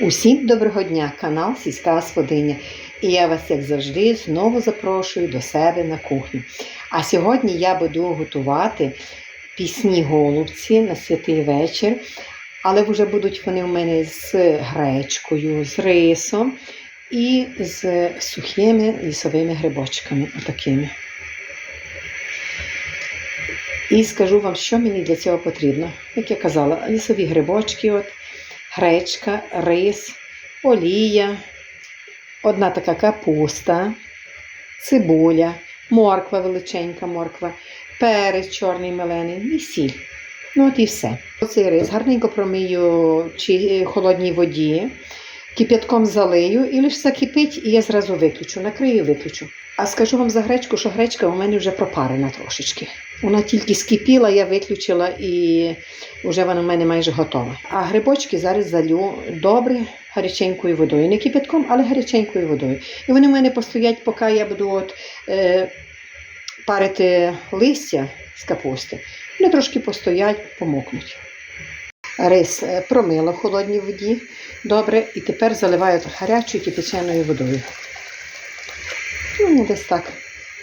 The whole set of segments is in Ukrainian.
Усім доброго дня, канал Сільська Господиня. І я вас, як завжди, знову запрошую до себе на кухню. А сьогодні я буду готувати пісні голубці на святий вечір. Але вже будуть вони у мене з гречкою, з рисом і з сухими лісовими грибочками. Отакими. І скажу вам, що мені для цього потрібно. Як я казала, лісові грибочки, от, гречка, рис, олія, одна така капуста, цибуля, морква, величенька морква, перець чорний мелений і сіль. Ну от і все. Оцей рис гарненько промию чи холодній воді, кип'ятком залию і лише закипить, і я зразу виключу, накрию і виключу. А скажу вам за гречку, що гречка у мене вже пропарена трошечки. Вона тільки скипіла, я виключила і вже вона в мене майже готова. А грибочки зараз залю добре гаряченькою водою. Не кипятком, але гаряченькою водою. І вони в мене постоять, поки я буду от, е, парити листя з капусти. Вони трошки постоять, помокнуть. Рис е, промила в холодній воді. Добре, і тепер заливаю гарячою кипяченою водою. Ну, десь так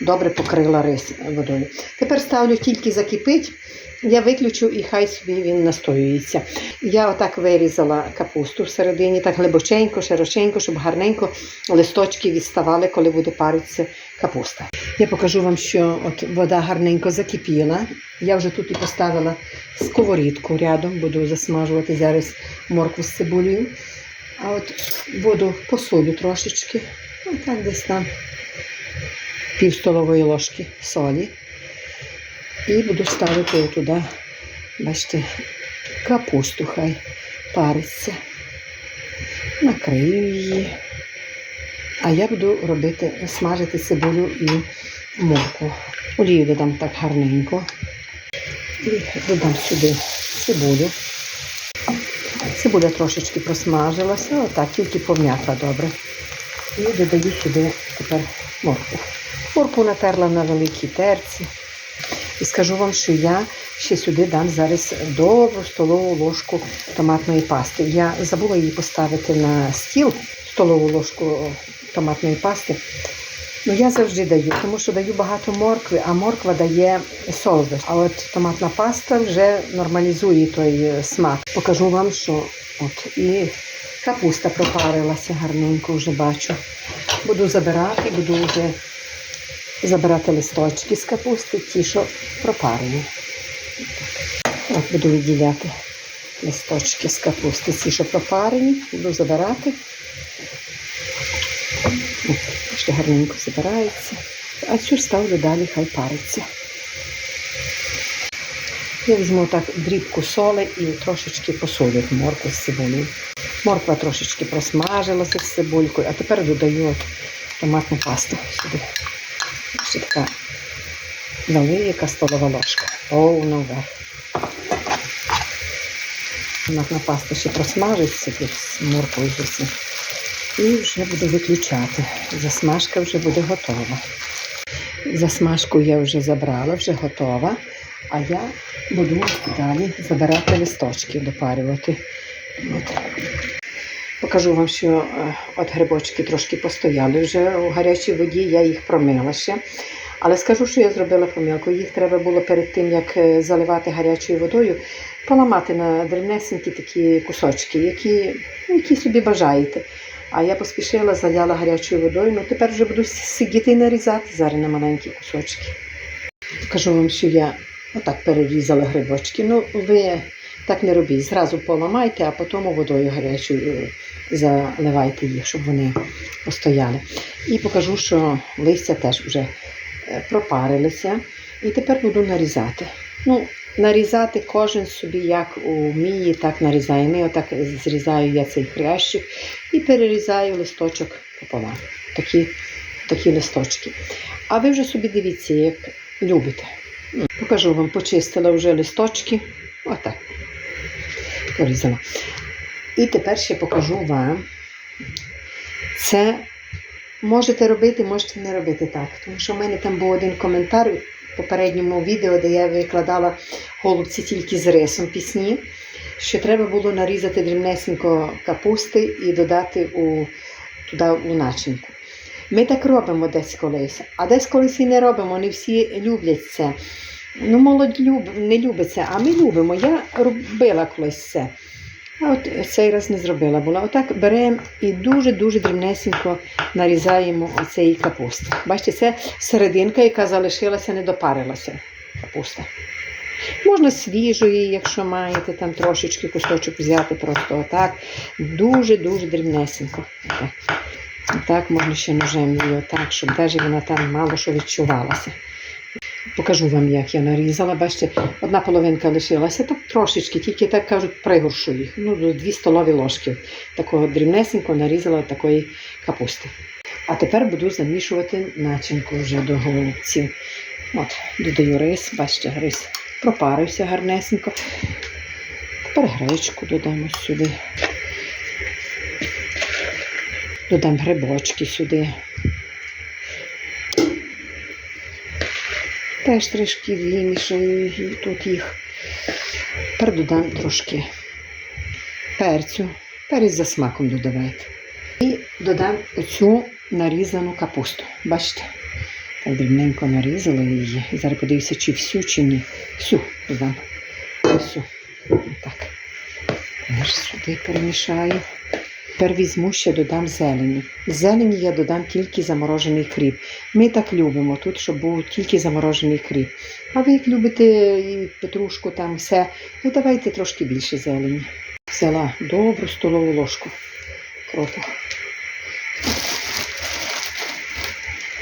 добре покрила рис водою. Тепер ставлю тільки закипить, я виключу і хай собі він настоюється. Я отак вирізала капусту всередині, так глибоченько, широченько, щоб гарненько листочки відставали, коли буде паритися капуста. Я покажу вам, що от вода гарненько закипіла. Я вже тут і поставила сковорідку рядом, буду засмажувати зараз моркву з цибулею. А от воду посолю трошечки. Ну, так десь там пів столової ложки солі. І буду ставити туди, бачите, капусту хай париться. Накрию її. А я буду робити, смажити цибулю і морку. Олію додам так гарненько. І додам сюди цибулю. Цибуля трошечки просмажилася, отак, тільки пом'якла добре. І додаю сюди тепер морку. Морку натерла на великій терці. І скажу вам, що я ще сюди дам зараз добру столову ложку томатної пасти. Я забула її поставити на стіл, столову ложку томатної пасти. Ну, я завжди даю, тому що даю багато моркви, а морква дає солодость. А от томатна паста вже нормалізує той е, смак. Покажу вам, що от і капуста пропарилася гарненько, вже бачу. Буду забирати, буду вже забирати листочки з капусти, ті, що пропарені. От буду виділяти листочки з капусти, ті, що пропарені, буду забирати. Ще гарненько забирається. А цю ставлю далі, хай париться. Я візьму так дрібку соли і трошечки посолю морку з цибулею. Морква трошечки просмажилася з цибулькою, а тепер додаю томатну пасту сюди. Ще така велика столова ложка. Повна вверх. Томатна паста ще просмажиться тут з моркою. І вже буду виключати. Засмажка вже буде готова. Засмажку я вже забрала, вже готова. А я буду далі забирати листочки, допарювати. От. Покажу вам, що е, от грибочки трошки постояли вже у гарячій воді, я їх промила ще. Але скажу, що я зробила помилку. Їх треба було перед тим, як е, заливати гарячою водою, поламати на дрібнесенькі такі кусочки, які, які собі бажаєте. А я поспішила, заляла гарячою водою. Ну тепер вже буду сидіти і нарізати зараз на маленькі кусочки. Кажу вам, що я отак перерізала грибочки. Ну, ви так не робіть. Зразу поламайте, а потім водою гарячою заливайте їх, щоб вони постояли. І покажу, що листя теж вже е, пропарилися. І тепер буду нарізати. Ну, нарізати кожен собі як вміє, так нарізає. Ми отак зрізаю я цей хрящик і перерізаю листочок пополам. Такі, такі листочки. А ви вже собі дивіться, як любите. Покажу вам, почистила вже листочки. Отак. Порізала. І тепер ще покажу вам. Це можете робити, можете не робити так. Тому що в мене там був один коментар в попередньому відео, де я викладала голубці тільки з рисом пісні. що треба було нарізати дрібнесенько капусти і додати у, туди у начинку. Ми так робимо десь колись, а десь колись і не робимо, не всі люблять це. Ну, молодь люб, не любить це, а ми любимо. Я робила колись це. А от цей раз не зробила була. Отак беремо і дуже-дуже дрібнесенько нарізаємо оцеї капусти. Бачите, це серединка, яка залишилася, не допарилася капуста. Можна свіжої, якщо маєте там трошечки кусочок взяти, просто отак. Дуже-дуже дрібнесенько. Отак можна ще ножем її отак, щоб навіть вона там мало що відчувалася. Покажу вам, як я нарізала. Бачите, одна половинка лишилася, так трошечки, тільки так кажуть, пригоршу їх. Ну, 2 столові ложки. Такого дрібнесенько нарізала такої капусти. А тепер буду замішувати начинку вже до голубців. От, додаю рис, бачите, рис пропарився гарнесенько. Тепер гречку додамо сюди. Додам грибочки сюди. Теж трішки вимішаю тут їх. Тепер додам трошки перцю. Перець за смаком додавайте. І додам оцю нарізану капусту. Бачите? Так дрібненько нарізала її. І зараз подивлюся, чи всю, чи ні. Всю додам. Всю. Так. Теж сюди перемішаю. Тепер візьму ще додам зелені. Зелені я додам тільки заморожений кріп. Ми так любимо тут, щоб був тільки заморожений кріп. А ви як любите і петрушку, там все, ну давайте трошки більше зелені. Взяла добру столову ложку кропу.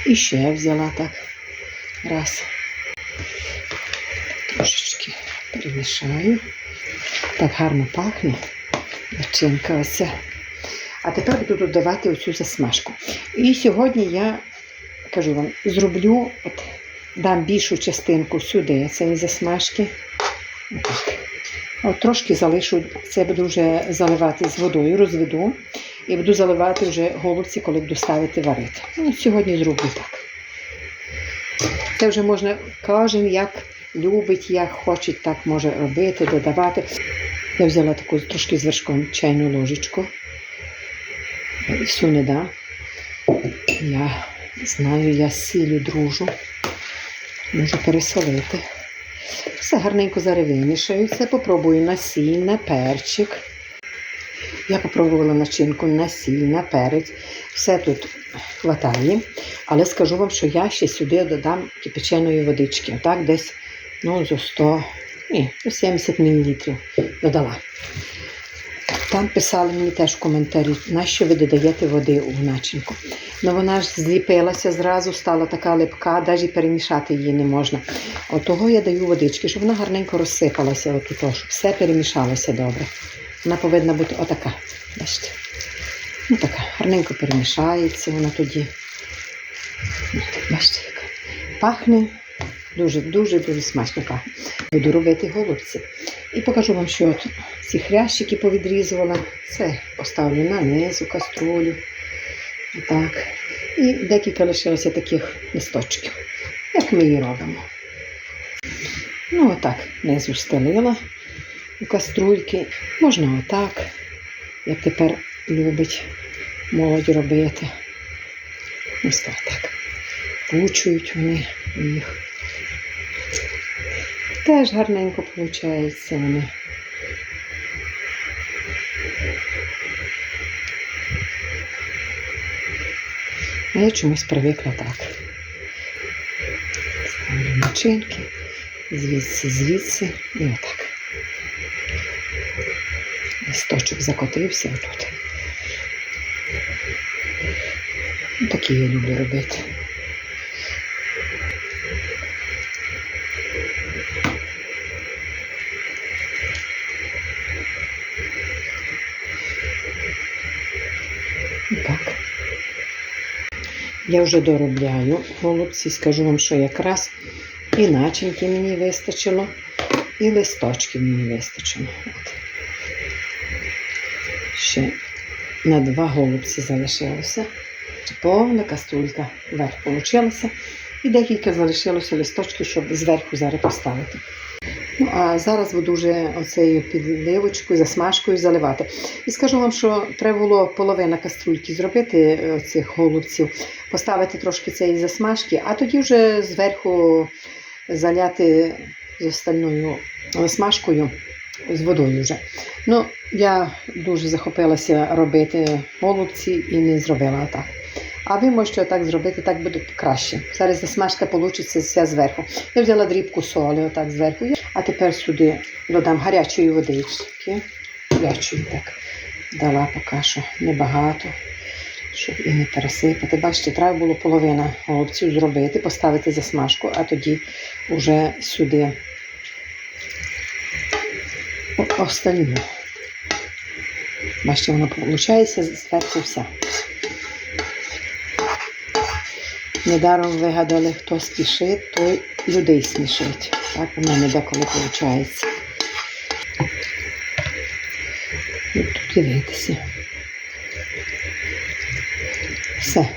І ще взяла так. Раз. Трошечки перемішаю. Так гарно пахне. Начинка оця. А тепер буду додавати оцю засмажку. І сьогодні я кажу вам, зроблю, от, дам більшу частинку сюди цієї засмажки. Отак. От трошки залишу, це буду вже заливати з водою, розведу. І буду заливати вже голубці, коли буду ставити варити. Ну, сьогодні зроблю так. Це вже можна, кожен як любить, як хоче, так може робити, додавати. Я взяла таку трошки з вершком чайну ложечку. Всю не дам. Я знаю, я з сіллю дружу. Можу пересолити. Все гарненько зараз. Це попробую на сіль, на перчик. Я попробувала начинку на сіль, на перець. Все тут хватає. Але скажу вам, що я ще сюди додам кипяченої водички. Отак десь ну, за 100, ні, 70 мл додала. Там писали мені теж в коментарі, на що ви додаєте води у начинку. Ну вона ж зліпилася зразу, стала така липка, навіть перемішати її не можна. От того я даю водички, щоб вона гарненько розсипалася, отут, щоб все перемішалося добре. Вона повинна бути отака. Бачите? Ну така, гарненько перемішається вона тоді. Бачите, яка пахне дуже, дуже, дуже смачно пахне. Буду робити голубці. І покажу вам, що от ці хрящики повідрізувала. Це поставлю на низу каструлю. Отак. І декілька лишилося таких листочків, як ми її робимо. Ну, отак, низу стелила у каструльки. Можна отак, як тепер любить молодь робити. Ось так. так. Пучують вони їх. Теж гарненько виходить вони. А я чомусь привикла так. Ставлю начинки, звідси, звідси і отак. Листочок закотився отут. Такі я люблю робити. Так. Я вже доробляю голубці, скажу вам, що якраз і начинки мені вистачило, і листочків мені вистачило. От. Ще на два голубці залишилося. Повна каструлька вверх вийшла. І декілька залишилося листочків, щоб зверху зараз поставити. Ну, а зараз буду вже оцею підливочкою, засмажкою заливати. І скажу вам, що треба було половина каструльки зробити е, цих голубців, поставити трошки цієї засмажки, а тоді вже зверху заляти з остальною смажкою з водою вже. Ну, я дуже захопилася робити голубці і не зробила так. А ви можете так зробити, так буде краще. Зараз засмажка вийде вся зверху. Я взяла дрібку солі отак зверху. А тепер сюди додам гарячої водички. Гарячої так. Дала поки що небагато, щоб і не пересипати. Бачите, треба було половина голубців зробити, поставити засмажку, а тоді вже сюди остальну. Бачите, воно виходить зверху все. Недаром вигадали, хто спішить, той людей смішить. Так у мене деколи виходить. І тут дивитися. Все.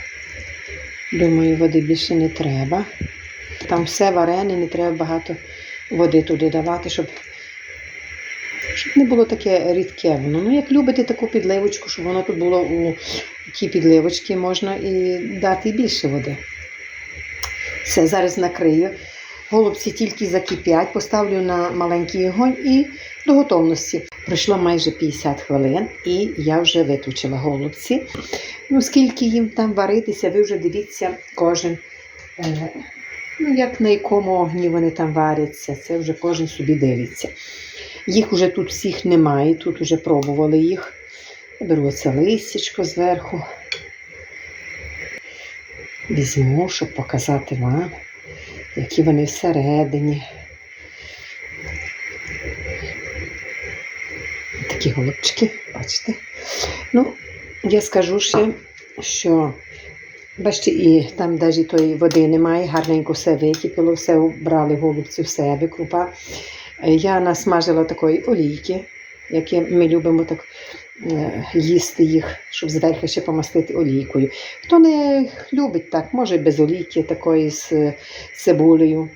Думаю, води більше не треба. Там все варене, не треба багато води туди давати, щоб, щоб не було таке рідке воно. Ну, як любите таку підливочку, щоб воно тут було у тій підливочці, можна і дати більше води. Все, зараз накрию. Голубці тільки закипять, поставлю на маленький огонь і до готовності. Пройшло майже 50 хвилин, і я вже виключила голубці. Ну, скільки їм там варитися, ви вже дивіться кожен, е, ну, як на якому огні вони там варяться, це вже кожен собі дивиться. Їх уже тут всіх немає, тут вже пробували їх. Я беру оце листячко зверху. Візьму, щоб показати вам, які вони всередині. Такі голубчики, бачите? Ну, я скажу ще, що бачите, і там навіть тої води немає, гарненько все википіло, все брали голубці в себе, крупа. Я насмажила такої олійки, які ми любимо так їсти їх, щоб зверху ще помастити олійкою. Хто не любить так, може без олійки такої з е, цибулею.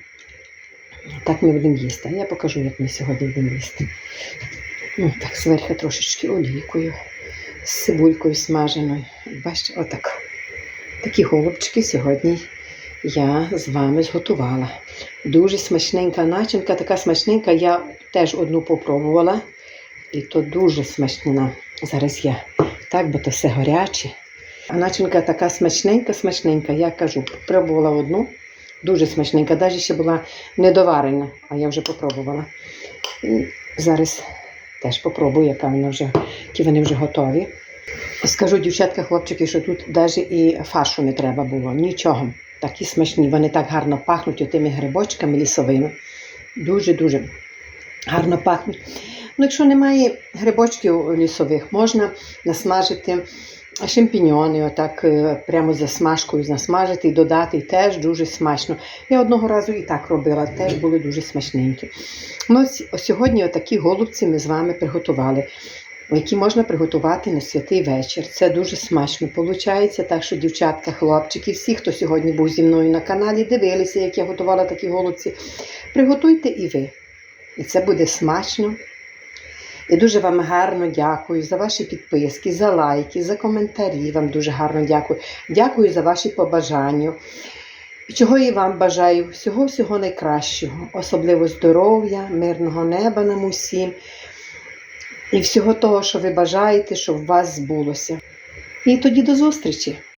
Так ми будемо їсти. Я покажу, як ми сьогодні будемо їсти. Ну, так, зверху трошечки олійкою, з цибулькою смаженою. Бачите, отак. Такі голубчики сьогодні я з вами зготувала. Дуже смачненька начинка, така смачненька. Я теж одну попробувала. І то дуже смачна. Зараз я так, бо то все гаряче. А начинка така смачненька, смачненька. Я кажу, пробувала одну, дуже смачненька. Навіть ще була недоварена, а я вже попробувала. Зараз теж попробую, яка вона вже, які вони вже готові. Скажу, дівчатка, хлопчики, що тут навіть і фаршу не треба було, нічого. Такі смачні, вони так гарно пахнуть отими грибочками лісовими. Дуже-дуже гарно пахнуть. Ну, якщо немає грибочків лісових, можна насмажити шампіньони, отак е, прямо за смажкою насмажити і додати, і теж дуже смачно. Я одного разу і так робила, теж були дуже смачненькі. Ну, сьогодні отакі голубці ми з вами приготували, які можна приготувати на святий вечір. Це дуже смачно виходить. Так що, дівчатка, хлопчики, всі, хто сьогодні був зі мною на каналі, дивилися, як я готувала такі голубці, приготуйте і ви. І це буде смачно. І дуже вам гарно дякую за ваші підписки, за лайки, за коментарі. Вам дуже гарно дякую. Дякую за ваші побажання. Чого і вам бажаю всього-всього найкращого, особливо здоров'я, мирного неба нам усім. І всього того, що ви бажаєте, щоб у вас збулося. І тоді до зустрічі!